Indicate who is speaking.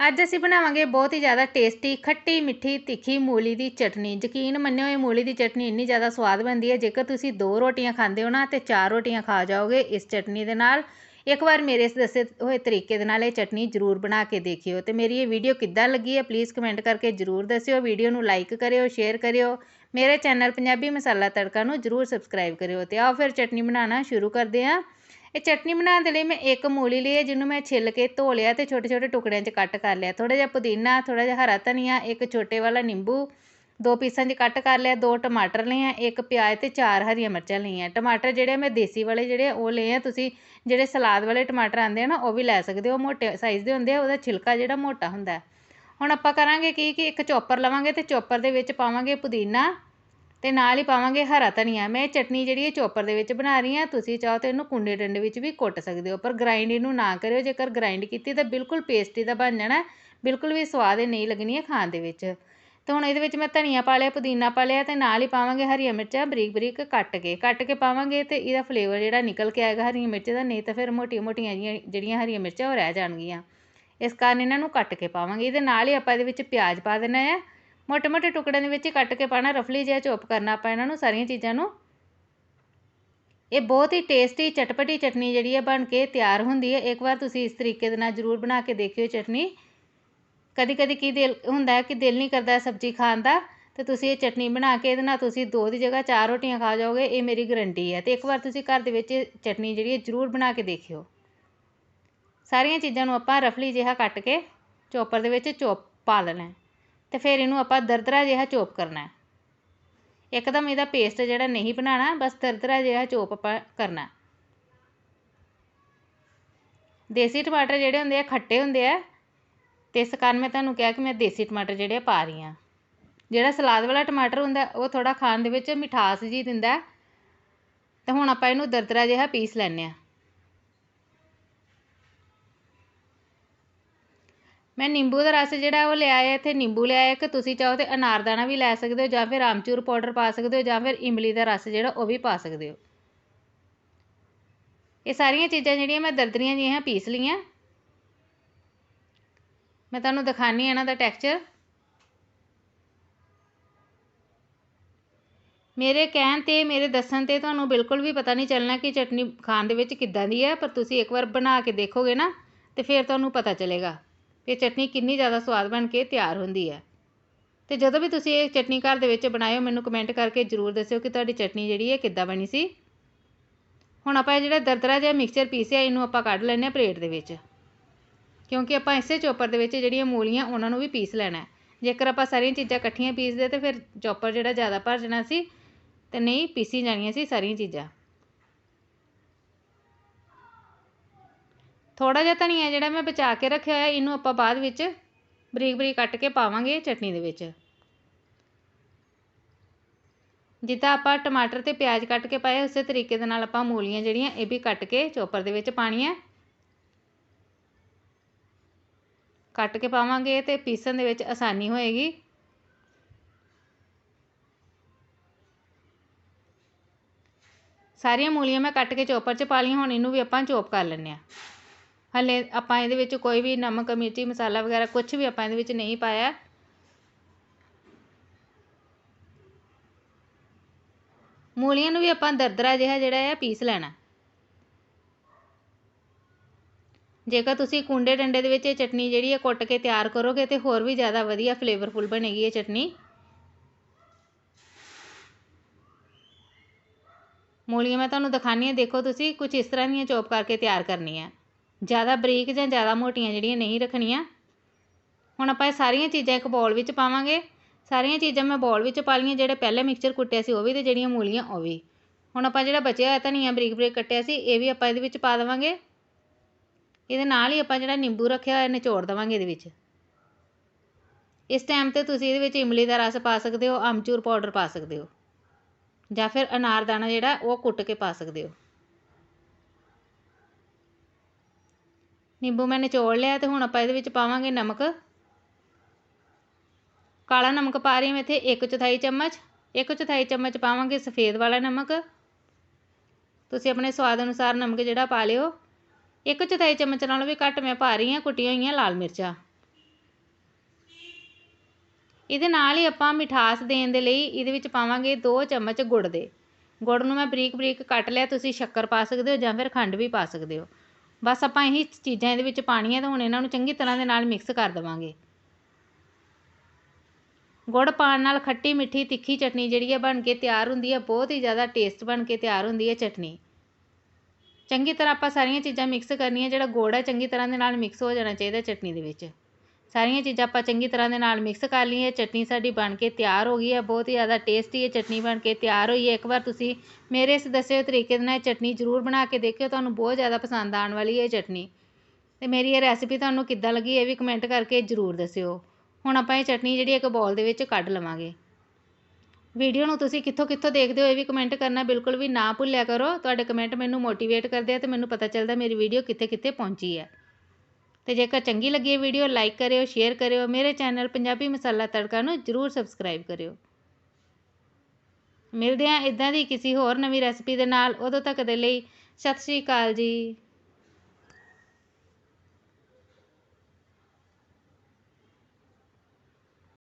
Speaker 1: ਅੱਜ ਅਸੀਂ ਬਣਾਵਾਂਗੇ ਬਹੁਤ ਹੀ ਜ਼ਿਆਦਾ ਟੇਸਟੀ ਖੱਟੀ ਮਿੱਠੀ ਤਿੱਖੀ ਮੂਲੀ ਦੀ ਚਟਨੀ। ਯਕੀਨ ਮੰਨਿਓ, ਇਹ ਮੂਲੀ ਦੀ ਚਟਨੀ ਇੰਨੀ ਜ਼ਿਆਦਾ ਸਵਾਦ ਬਣਦੀ ਹੈ, ਜੇਕਰ ਤੁਸੀਂ ਦੋ ਰੋਟੀਆਂ ਖਾਂਦੇ ਹੋ ਨਾ ਤੇ ਚਾਰ ਰੋਟੀਆਂ ਖਾ ਜਾਓਗੇ ਇਸ ਚਟਨੀ ਦੇ ਨਾਲ। ਇੱਕ ਵਾਰ ਮੇਰੇ ਇਸ ਦੱਸੇ ਹੋਏ ਤਰੀਕੇ ਦੇ ਨਾਲ ਇਹ ਚਟਨੀ ਜ਼ਰੂਰ ਬਣਾ ਕੇ ਦੇਖਿਓ। ਤੇ ਮੇਰੀ ਇਹ ਵੀਡੀਓ ਕਿੱਦਾਂ ਲੱਗੀ ਹੈ ਪਲੀਜ਼ ਕਮੈਂਟ ਕਰਕੇ ਜ਼ਰੂਰ ਦੱਸਿਓ। ਵੀਡੀਓ ਨੂੰ ਲਾਈਕ ਕਰਿਓ ਸ਼ੇਅਰ ਕਰਿਓ। ਮੇਰੇ ਚੈਨਲ ਪੰਜਾਬੀ ਮਸਾਲਾ ਤੜਕਾ ਨੂੰ ਜ਼ਰੂਰ ਸਬਸਕ੍ਰਾਈਬ ਕਰਿਓ। ਤੇ ਆਓ ਫਿਰ ਚਟਨੀ ਬਣਾਉਣਾ ਸ਼ੁਰੂ ਕਰਦੇ ਹਾਂ। ਇਹ ਚਟਨੀ ਬਣਾਉਣ ਦੇ ਲਈ ਮੈਂ ਇੱਕ ਮੂਲੀ ਲਈ ਹੈ, ਜਿਹਨੂੰ ਮੈਂ ਛਿੱਲ ਕੇ ਧੋ ਲਿਆ ਤੇ ਛੋਟੇ ਛੋਟੇ ਟੁਕੜਿਆਂ 'ਚ ਕੱਟ ਕਰ ਲਿਆ। ਥੋੜਾ ਜਿਹਾ ਪੁਦੀਨਾ ਥੋੜਾ ਜਿਹਾ ਹਰਾ ਧਨੀਆ, ਇੱਕ ਛੋਟੇ ਵਾਲਾ ਨਿੰਬੂ, ਦੋ ਪੀਸਾਂ 'ਚ ਕੱਟ ਕਰ ਲਿਆ, ਦੋ ਟਮਾਟਰ ਲਏ ਆ, ਇੱਕ ਪਿਆਜ਼ ਤੇ ਚਾਰ ਹਰੀਆਂ ਮਿਰਚਾਂ ਲਈਆਂ। ਟਮਾਟਰ ਜਿਹੜੇ ਮੈਂ ਦੇਸੀ ਵਾਲੇ ਜਿਹੜੇ ਉਹ ਲਏ ਆ। ਤੁਸੀਂ ਜਿਹੜੇ ਸਲਾਦ ਵਾਲੇ ਟਮਾਟਰ ਆਉਂਦੇ ਆ ਨਾ, ਉਹ ਵੀ ਲੈ ਸਕਦੇ ਹੋ। ਮੋਟੇ ਸਾਈਜ਼ ਦੇ ਹੁੰਦੇ ਆ, ਉਹਦਾ ਛਿਲਕਾ ਜਿਹੜਾ ਮੋਟਾ ਹੁੰਦਾ। ਹੁਣ ਆਪਾਂ ਕਰਾਂਗੇ ਕੀ, ਕਿ ਇੱਕ ਚੋਪਰ ਲਵਾਂਗੇ ਤੇ ਚੋਪਰ ਦੇ ਵਿੱਚ ਪਾਵਾਂਗੇ ਪੁਦੀਨਾ ਅਤੇ ਨਾਲ ਹੀ ਪਾਵਾਂਗੇ ਹਰਾ ਧਨੀਆ। ਮੈਂ ਇਹ ਚਟਨੀ ਜਿਹੜੀ ਹੈ ਚੋਪਰ ਦੇ ਵਿੱਚ ਬਣਾ ਰਹੀ ਹਾਂ, ਤੁਸੀਂ ਚਾਹੋ ਤਾਂ ਇਹਨੂੰ ਕੁੰਡੇ ਡੰਡੇ ਵਿੱਚ ਵੀ ਕੁੱਟ ਸਕਦੇ ਹੋ, ਪਰ ਗ੍ਰਾਈਂਡ ਇਹਨੂੰ ਨਾ ਕਰਿਓ, ਜੇਕਰ ਗ੍ਰਾਈਂਡ ਕੀਤੀ ਤਾਂ ਬਿਲਕੁਲ ਪੇਸਟੀ ਦਾ ਬਣ ਜਾਣਾ, ਬਿਲਕੁਲ ਵੀ ਸਵਾਦ ਨਹੀਂ ਲੱਗਣੀ ਹੈ ਖਾਣ ਦੇ ਵਿੱਚ। ਤੇ ਹੁਣ ਇਹਦੇ ਵਿੱਚ ਮੈਂ ਧਨੀਆ ਪਾ ਲਿਆ, ਪੁਦੀਨਾ ਪਾ ਲਿਆ ਤੇ ਨਾਲ ਹੀ ਪਾਵਾਂਗੇ ਹਰੀਆਂ ਮਿਰਚਾਂ ਬਰੀਕ ਬਰੀਕ ਕੱਟ ਕੇ। ਕੱਟ ਕੇ ਪਾਵਾਂਗੇ ਤੇ ਇਹਦਾ ਫਲੇਵਰ ਜਿਹੜਾ ਨਿਕਲ ਕੇ ਆਏਗਾ ਹਰੀਆਂ ਮਿਰਚ ਦਾ, ਨਹੀਂ ਤਾਂ ਫਿਰ ਮੋਟੀਆਂ ਮੋਟੀਆਂ ਜਿਹੜੀਆਂ ਹਰੀਆਂ ਮਿਰਚਾਂ ਉਹ ਰਹਿ ਜਾਣਗੀਆਂ। ਇਸ ਕਾਰਨ ਇਹਨਾਂ ਨੂੰ ਕੱਟ ਕੇ ਪਾਵਾਂਗੇ। ਇਹਦੇ ਨਾਲ ਹੀ ਆਪਾਂ ਇਹਦੇ ਵਿੱਚ ਪਿਆਜ਼ ਪਾ ਦੇਣਾ ਹੈ ਮੋਟੇ ਮੋਟੇ ਟੁਕੜਿਆਂ ਦੇ ਵਿੱਚ ਕੱਟ ਕੇ ਪਾਣਾ ਰਫਲੀ ਜਿਹਾ ਚੋਪ ਕਰਨਾ ਆਪਾਂ ਇਹਨਾਂ ਨੂੰ, ਸਾਰੀਆਂ ਚੀਜ਼ਾਂ ਨੂੰ। ਇਹ ਬਹੁਤ ਹੀ ਟੇਸਟੀ ਚਟਪਟੀ ਚਟਨੀ ਜਿਹੜੀ ਹੈ ਬਣ ਕੇ ਤਿਆਰ ਹੁੰਦੀ ਹੈ ਇੱਕ ਵਾਰ ਤੁਸੀਂ ਇਸ ਤਰੀਕੇ ਦੇ ਨਾਲ ਜ਼ਰੂਰ ਬਣਾ ਕੇ ਦੇਖਿਓ ਚਟਨੀ। ਕਦੀ ਕਦੀ ਕੀ ਦਿਲ, ਹੁੰਦਾ ਹੈ ਕਿ ਦਿਲ ਨਹੀਂ ਕਰਦਾ ਸਬਜ਼ੀ ਖਾਣ ਦਾ, ਤੇ ਤੁਸੀਂ ਇਹ ਚਟਨੀ ਬਣਾ ਕੇ ਇਹਦੇ ਨਾਲ ਤੁਸੀਂ ਦੋ ਦੀ ਜਗ੍ਹਾ ਚਾਰ ਰੋਟੀਆਂ ਖਾ ਜਾਓਗੇ, ਇਹ ਮੇਰੀ ਗਰੰਟੀ ਹੈ ਤੇ ਇੱਕ ਵਾਰ ਤੁਸੀਂ ਘਰ ਦੇ ਵਿੱਚ ਚਟਨੀ ਜਿਹੜੀ ਹੈ ਜ਼ਰੂਰ ਬਣਾ ਕੇ ਦੇਖਿਓ। ਸਾਰੀਆਂ ਚੀਜ਼ਾਂ ਨੂੰ ਆਪਾਂ ਰਫਲੀ ਜਿਹਾ ਕੱਟ ਕੇ ਚੋਪਰ ਦੇ ਵਿੱਚ ਚੋਪ ਪਾ ਲੈਣਾ। ਤੇ ਫਿਰ ਇਹਨੂੰ ਆਪਾਂ ਦਰਦਰਾ ਜਿਹਾ ਚੋਪ ਕਰਨਾ ਹੈ। ਇੱਕਦਮ ਇਹਦਾ ਪੇਸਟ ਜਿਹੜਾ ਨਹੀਂ ਬਣਾਉਣਾ, ਬਸ ਦਰਦਰਾ ਜਿਹਾ ਚੋਪ ਆਪਾਂ ਕਰਨਾ ਦੇਸੀ ਟਮਾਟਰ ਜਿਹੜੇ ਹੁੰਦੇ ਆ, ਖੱਟੇ ਹੁੰਦੇ ਆ, ਤੇ ਇਸ ਕਾਰਨ ਮੈਂ ਤੁਹਾਨੂੰ ਕਿਹਾ ਕਿ ਮੈਂ ਦੇਸੀ ਟਮਾਟਰ ਜਿਹੜੇ ਪਾ ਰਹੀ ਹਾਂ। ਜਿਹੜਾ ਸਲਾਦ ਵਾਲਾ ਟਮਾਟਰ ਹੁੰਦਾ, ਉਹ ਥੋੜਾ ਖਾਣ ਦੇ ਵਿੱਚ ਮਿਠਾਸ ਜੀ ਦਿੰਦਾ ਤੇ ਹੁਣ ਆਪਾਂ ਇਹਨੂੰ ਦਰਦਰਾ ਜਿਹਾ ਪੀਸ ਲੈਣੇ ਆ ਮੈਂ ਨਿੰਬੂ ਦਾ ਰਸ ਜਿਹੜਾ ਉਹ ਲਿਆ ਹੈ ਇੱਥੇ ਨਿੰਬੂ ਲਿਆ ਹੈ ਕਿ ਤੁਸੀਂ ਚਾਹੋ ਤੇ ਅਨਾਰਦਾਨਾ ਵੀ ਲੈ ਸਕਦੇ ਹੋ, ਜਾਂ ਫਿਰ ਆਮਚੂਰ ਪਾਊਡਰ ਪਾ ਸਕਦੇ ਹੋ, ਜਾਂ ਫਿਰ ਇਮਲੀ ਦਾ ਰਸ ਜਿਹੜਾ ਉਹ ਵੀ ਪਾ ਸਕਦੇ ਹੋ। ਇਹ ਸਾਰੀਆਂ ਚੀਜ਼ਾਂ ਜਿਹੜੀਆਂ ਮੈਂ ਦਰਦਰੀਆਂ ਜਿਹੀਆਂ ਪੀਸ ਲਈਆਂ। ਮੈਂ ਤੁਹਾਨੂੰ ਦਿਖਾਣੀ ਇਹਨਾਂ ਦਾ ਟੈਕਸਚਰ। ਮੇਰੇ ਕਹਿਣ ਤੇ, ਮੇਰੇ ਦੱਸਣ ਤੇ ਤੁਹਾਨੂੰ ਬਿਲਕੁਲ ਵੀ ਪਤਾ ਨਹੀਂ ਚੱਲਣਾ ਕਿ ਚਟਨੀ ਖਾਣ ਦੇ ਵਿੱਚ ਕਿੱਦਾਂ ਦੀ ਹੈ, ਪਰ ਤੁਸੀਂ ਇੱਕ ਵਾਰ ਬਣਾ ਕੇ ਦੇਖੋਗੇ ਨਾ, ਤੇ ਫਿਰ ਤੁਹਾਨੂੰ ਪਤਾ ਚੱਲੇਗਾ। ਕਿ ਚਟਨੀ ਕਿੰਨੀ ਜ਼ਿਆਦਾ ਸਵਾਦ ਬਣ ਕੇ ਤਿਆਰ ਹੁੰਦੀ ਹੈ। ਤੇ ਜਦੋਂ ਵੀ ਤੁਸੀਂ ਇਹ ਚਟਨੀ ਘਰ ਦੇ ਵਿੱਚ ਬਣਾਇਓ ਮੈਨੂੰ ਕਮੈਂਟ ਕਰਕੇ ਜ਼ਰੂਰ ਦੱਸਿਓ ਕਿ ਤੁਹਾਡੀ ਚਟਨੀ ਜਿਹੜੀ ਹੈ ਕਿੱਦਾਂ ਬਣੀ ਸੀ। ਹੁਣ ਆਪਾਂ ਇਹ ਜਿਹੜਾ ਦਰਦਰਾ ਜਿਹਾ ਮਿਕਸਚਰ ਪੀਸਿਆ, ਇਹਨੂੰ ਆਪਾਂ ਕੱਢ ਲੈਣੇ ਆ ਪਲੇਟ ਦੇ ਵਿੱਚ। ਕਿਉਂਕਿ ਆਪਾਂ ਇਸੇ ਚੋਪਰ ਦੇ ਵਿੱਚ ਜਿਹੜੀਆਂ ਮੂਲੀਆਂ, ਉਹਨਾਂ ਨੂੰ ਵੀ ਪੀਸ ਲੈਣਾ ਜੇਕਰ ਆਪਾਂ ਸਾਰੀਆਂ ਚੀਜ਼ਾਂ ਇਕੱਠੀਆਂ ਪੀਸਦੇ ਤੇ ਫਿਰ ਚੋਪਰ ਜਿਹੜਾ ਜ਼ਿਆਦਾ ਭਰ ਜਾਣਾ ਸੀ, ਤੇ ਨਹੀਂ ਪੀਸੀ ਜਾਣੀਆਂ ਸੀ ਸਾਰੀਆਂ ਚੀਜ਼ਾਂ। ਥੋੜਾ ਜਿਹਾ ਧਨੀਆ ਜਿਹੜਾ ਮੈਂ ਬਚਾ ਕੇ ਰੱਖਿਆ ਹੋਇਆ, ਇਹਨੂੰ ਆਪਾਂ ਬਾਅਦ ਵਿੱਚ ਬਰੀਕ ਬਰੀਕ ਕੱਟ ਕੇ ਪਾਵਾਂਗੇ ਚਟਨੀ ਦੇ ਵਿੱਚ। ਜਿੱਦਾਂ ਆਪਾਂ ਟਮਾਟਰ ਤੇ ਪਿਆਜ਼ ਕੱਟ ਕੇ ਪਾਏ, ਉਸੇ ਤਰੀਕੇ ਦੇ ਨਾਲ ਆਪਾਂ ਮੂਲੀਆਂ ਜਿਹੜੀਆਂ, ਇਹ ਵੀ ਕੱਟ ਕੇ ਚੋਪਰ ਦੇ ਵਿੱਚ ਪਾਣੀਆਂ। ਕੱਟ ਕੇ ਪਾਵਾਂਗੇ ਤੇ ਪੀਸਣ ਦੇ ਵਿੱਚ ਆਸਾਨੀ ਹੋਏਗੀ। ਸਾਰੀਆਂ ਮੂਲੀਆਂ ਮੈਂ ਕੱਟ ਕੇ ਚੋਪਰ 'ਚ ਪਾ ਲਈਆਂ, ਹੁਣ ਇਹਨੂੰ ਵੀ ਆਪਾਂ ਚੋਪ ਕਰ ਲੈਂਦੇ ਆ ਹਲੇ ਆਪਾਂ ਇਹਦੇ ਵਿੱਚ ਕੋਈ ਵੀ ਨਮਕ, ਮਿਰਚੀ, ਮਸਾਲਾ ਵਗੈਰਾ ਕੁਝ ਵੀ ਆਪਾਂ ਇਹਦੇ ਵਿੱਚ ਨਹੀਂ ਪਾਇਆ। ਮੂਲੀਆਂ ਨੂੰ ਵੀ ਆਪਾਂ ਦਰਦਰਾ ਜਿਹਾ ਜਿਹੜਾ ਹੈ ਪੀਸ ਲੈਣਾ। ਜੇਕਰ ਤੁਸੀਂ ਕੁੰਡੇ ਡੰਡੇ ਦੇ ਵਿੱਚ ਇਹ ਚਟਨੀ ਜਿਹੜੀ ਹੈ ਕੁੱਟ ਕੇ ਤਿਆਰ ਕਰੋਗੇ ਤੇ ਹੋਰ ਵੀ ਜ਼ਿਆਦਾ ਵਧੀਆ ਫਲੇਵਰਫੁਲ ਬਣੇਗੀ ਇਹ ਚਟਨੀ। ਮੂਲੀਆਂ ਮੈਂ ਤੁਹਾਨੂੰ ਦਿਖਾਣੀ ਹੈ, ਦੇਖੋ ਤੁਸੀਂ ਕੁਝ ਇਸ ਤਰ੍ਹਾਂ ਦੀਆਂ ਚੋਪ ਕਰਕੇ ਤਿਆਰ ਕਰਨੀਆਂ। ਜ਼ਿਆਦਾ ਬਰੀਕ ਜਾਂ ਜ਼ਿਆਦਾ ਮੋਟੀਆਂ ਜਿਹੜੀਆਂ ਨਹੀਂ ਰੱਖਣੀਆਂ। ਹੁਣ ਆਪਾਂ ਇਹ ਸਾਰੀਆਂ ਚੀਜ਼ਾਂ ਇੱਕ ਬੋਲ ਵਿੱਚ ਪਾਵਾਂਗੇ। ਸਾਰੀਆਂ ਚੀਜ਼ਾਂ ਮੈਂ ਬੋਲ ਵਿੱਚ ਪਾ ਲਈਆਂ, ਜਿਹੜੇ ਪਹਿਲੇ ਮਿਕਸਚਰ ਕੁੱਟਿਆ ਸੀ ਉਹ ਵੀ ਤੇ ਜਿਹੜੀਆਂ ਮੂਲੀਆਂ ਉਹ ਵੀ। ਹੁਣ ਆਪਾਂ ਜਿਹੜਾ ਬਚਿਆ ਹੋਇਆ ਧਨੀਆ ਬਰੀਕ ਬਰੀਕ ਕੱਟਿਆ ਸੀ, ਇਹ ਵੀ ਆਪਾਂ ਇਹਦੇ ਵਿੱਚ ਪਾ ਦੇਵਾਂਗੇ। ਇਹਦੇ ਨਾਲ ਹੀ ਆਪਾਂ ਜਿਹੜਾ ਨਿੰਬੂ ਰੱਖਿਆ ਹੋਇਆ ਨਿਚੋੜ ਦੇਵਾਂਗੇ ਇਹਦੇ ਵਿੱਚ। ਇਸ ਟਾਈਮ ਤੇ ਤੁਸੀਂ ਇਹਦੇ ਵਿੱਚ ਇਮਲੀ ਦਾ ਰਸ ਪਾ ਸਕਦੇ ਹੋ, ਅਮਚੂਰ ਪਾਊਡਰ ਪਾ ਸਕਦੇ ਹੋ। ਜਾਂ ਫਿਰ ਅਨਾਰਦਾਨਾ ਜਿਹੜਾ, ਉਹ ਕੁੱਟ ਕੇ ਪਾ ਸਕਦੇ ਹੋ। ਨਿੰਬੂ ਮੈਂ ਨਿਚੋੜ ਲਿਆ ਤੇ ਹੁਣ ਆਪਾਂ ਇਹਦੇ ਵਿੱਚ ਪਾਵਾਂਗੇ ਨਮਕ। ਕਾਲਾ ਨਮਕ ਪਾ ਰਹੀ ਮੈਂ ਇੱਥੇ, ਇੱਕ ਚੌਥਾਈ ਚਮਚ, ਇੱਕ ਚੌਥਾਈ ਚਮਚ ਪਾਵਾਂਗੇ ਸਫੇਦ ਵਾਲਾ ਨਮਕ। ਤੁਸੀਂ ਆਪਣੇ ਸਵਾਦ ਅਨੁਸਾਰ ਨਮਕ ਜਿਹੜਾ ਪਾ ਲਿਓ। ਇੱਕ ਚੌਥਾਈ ਚਮਚ ਨਾਲੋਂ ਵੀ ਘੱਟ ਮੈਂ ਪਾ ਰਹੀ ਹਾਂ ਕੁੱਟੀਆਂ ਹੋਈਆਂ ਲਾਲ ਮਿਰਚਾਂ। ਇਹਦੇ ਨਾਲ ਹੀ ਆਪਾਂ ਮਿਠਾਸ ਦੇਣ ਦੇ ਲਈ ਇਹਦੇ ਵਿੱਚ ਪਾਵਾਂਗੇ 2 ਚਮਚ ਗੁੜ ਦੇ। ਗੁੜ ਨੂੰ ਮੈਂ ਬਰੀਕ ਬਰੀਕ ਕੱਟ ਲਿਆ, ਤੁਸੀਂ ਸ਼ੱਕਰ ਪਾ ਸਕਦੇ ਹੋ ਜਾਂ ਫਿਰ ਖੰਡ ਵੀ ਪਾ ਸਕਦੇ ਹੋ। ਬਸ ਆਪਾਂ ਇਹੀ ਚੀਜ਼ਾਂ ਇਹਦੇ ਵਿੱਚ ਪਾਣੀਆਂ ਤੇ ਹੁਣ ਇਹਨਾਂ ਨੂੰ ਚੰਗੀ ਤਰ੍ਹਾਂ ਦੇ ਨਾਲ ਮਿਕਸ ਕਰ ਦੇਵਾਂਗੇ। ਗੁੜ ਪਾਉਣ ਨਾਲ ਖੱਟੀ ਮਿੱਠੀ ਤਿੱਖੀ ਚਟਨੀ ਜਿਹੜੀ ਹੈ ਬਣ ਕੇ ਤਿਆਰ ਹੁੰਦੀ ਹੈ ਬਹੁਤ ਹੀ ਜ਼ਿਆਦਾ ਟੇਸਟ ਬਣ ਕੇ ਤਿਆਰ ਹੁੰਦੀ ਹੈ ਚਟਨੀ। ਚੰਗੀ ਤਰ੍ਹਾਂ ਆਪਾਂ ਸਾਰੀਆਂ ਚੀਜ਼ਾਂ ਮਿਕਸ ਕਰਨੀਆਂ, ਜਿਹੜਾ ਗੁੜ ਹੈ ਚੰਗੀ ਤਰ੍ਹਾਂ ਦੇ ਨਾਲ ਮਿਕਸ ਹੋ ਜਾਣਾ ਚਾਹੀਦਾ ਚਟਨੀ ਦੇ ਵਿੱਚ। ਸਾਰੀਆਂ ਚੀਜ਼ਾਂ ਆਪਾਂ ਚੰਗੀ ਤਰ੍ਹਾਂ ਦੇ ਨਾਲ ਮਿਕਸ ਕਰ ਲਈਏ ਚਟਨੀ ਸਾਡੀ ਬਣ ਕੇ ਤਿਆਰ ਹੋ ਗਈ ਹੈ, ਬਹੁਤ ਹੀ ਜ਼ਿਆਦਾ ਟੇਸਟੀ ਇਹ ਚਟਨੀ ਬਣ ਕੇ ਤਿਆਰ ਹੋਈ ਹੈ। ਇੱਕ ਵਾਰ ਤੁਸੀਂ ਮੇਰੇ ਇਸ ਦੱਸੇ ਤਰੀਕੇ ਦੇ ਨਾਲ ਇਹ ਚਟਨੀ ਜ਼ਰੂਰ ਬਣਾ ਕੇ ਦੇਖਿਓ, ਤੁਹਾਨੂੰ ਬਹੁਤ ਜ਼ਿਆਦਾ ਪਸੰਦ ਆਉਣ ਵਾਲੀ ਹੈ ਇਹ ਚਟਨੀ। ਤੇ ਮੇਰੀ ਇਹ ਰੈਸਿਪੀ ਤੁਹਾਨੂੰ ਕਿੱਦਾਂ ਲੱਗੀ ਇਹ ਵੀ ਕਮੈਂਟ ਕਰਕੇ ਜ਼ਰੂਰ ਦੱਸਿਓ। ਹੁਣ ਆਪਾਂ ਇਹ ਚਟਨੀ ਜਿਹੜੀ ਇੱਕ ਬੌਲ ਦੇ ਵਿੱਚ ਕੱਢ ਲਵਾਂਗੇ। ਵੀਡੀਓ ਨੂੰ ਤੁਸੀਂ ਕਿੱਥੋਂ ਕਿੱਥੋਂ ਦੇਖਦੇ ਹੋ ਇਹ ਵੀ ਕਮੈਂਟ ਕਰਨਾ ਬਿਲਕੁਲ ਵੀ ਨਾ ਭੁੱਲਿਆ ਕਰੋ। ਤੁਹਾਡੇ ਕਮੈਂਟ ਮੈਨੂੰ ਮੋਟੀਵੇਟ ਕਰਦੇ ਆ ਤੇ ਮੈਨੂੰ ਪਤਾ ਚੱਲਦਾ ਮੇਰੀ ਵੀਡੀਓ ਕਿੱਥੇ ਕਿੱਥੇ ਪਹੁੰਚੀ ਹੈ। ਤੇ ਜੇਕਰ ਚੰਗੀ ਲੱਗੀ ਇਹ ਵੀਡੀਓ ਲਾਈਕ ਕਰਿਓ ਸ਼ੇਅਰ ਕਰਿਓ, ਮੇਰੇ ਚੈਨਲ ਪੰਜਾਬੀ ਮਸਾਲਾ ਤੜਕਾ ਨੂੰ ਜਰੂਰ ਸਬਸਕ੍ਰਾਈਬ ਕਰਿਓ। ਮਿਲਦੇ ਹਾਂ ਇਦਾਂ ਦੀ ਕਿਸੇ ਹੋਰ ਨਵੀਂ ਰੈਸਪੀ ਦੇ ਨਾਲ, ਉਦੋਂ ਤੱਕ ਦੇ ਲਈ ਸਤਿ ਸ਼੍ਰੀ ਅਕਾਲ ਜੀ।